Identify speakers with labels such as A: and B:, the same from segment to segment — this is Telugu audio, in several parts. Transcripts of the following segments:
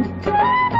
A: Música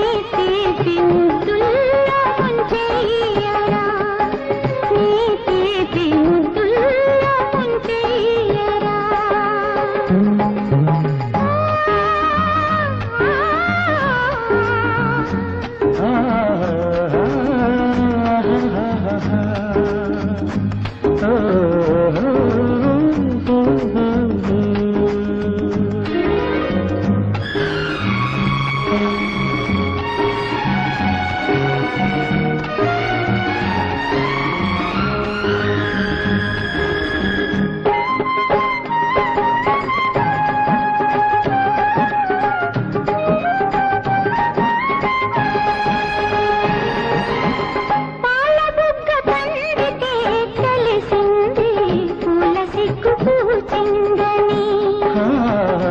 B: నీ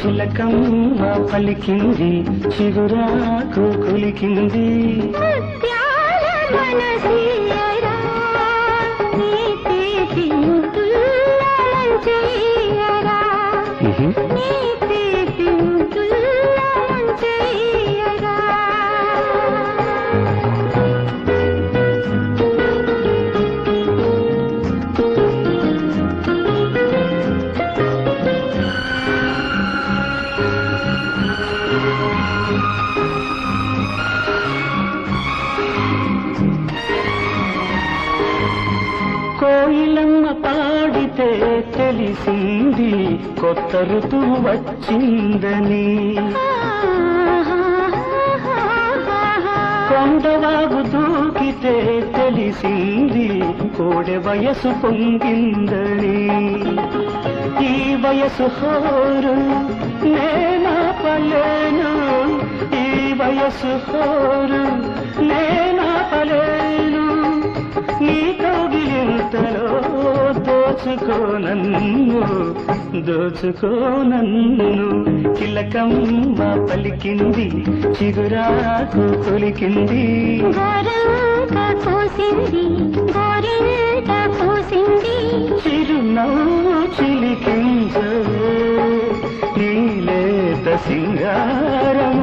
A: చిలకమ్మ పలికింది చిగురాకు కులికింది.
B: ముత్యాల
A: కోయిలమ్మ పాడితే తెలిసింది కొత్త ఋతువు వచ్చిందని. కొండవాగు దూకితే తెలిసింది కోడె వయసు పొంగిందని. ఈ వయసు హోరు నేనా పలేను ఈ వయసు హోరు నేనా నేనాపలేను దోచుకో నన్ను దోచుకో నన్ను. చిలకమ్మ పలికింది చిగురాకు కొలికింది.
B: కోసింది పూసింది
A: చిరునవ్వు చిలికించవే నీలేత సింగారములికించవే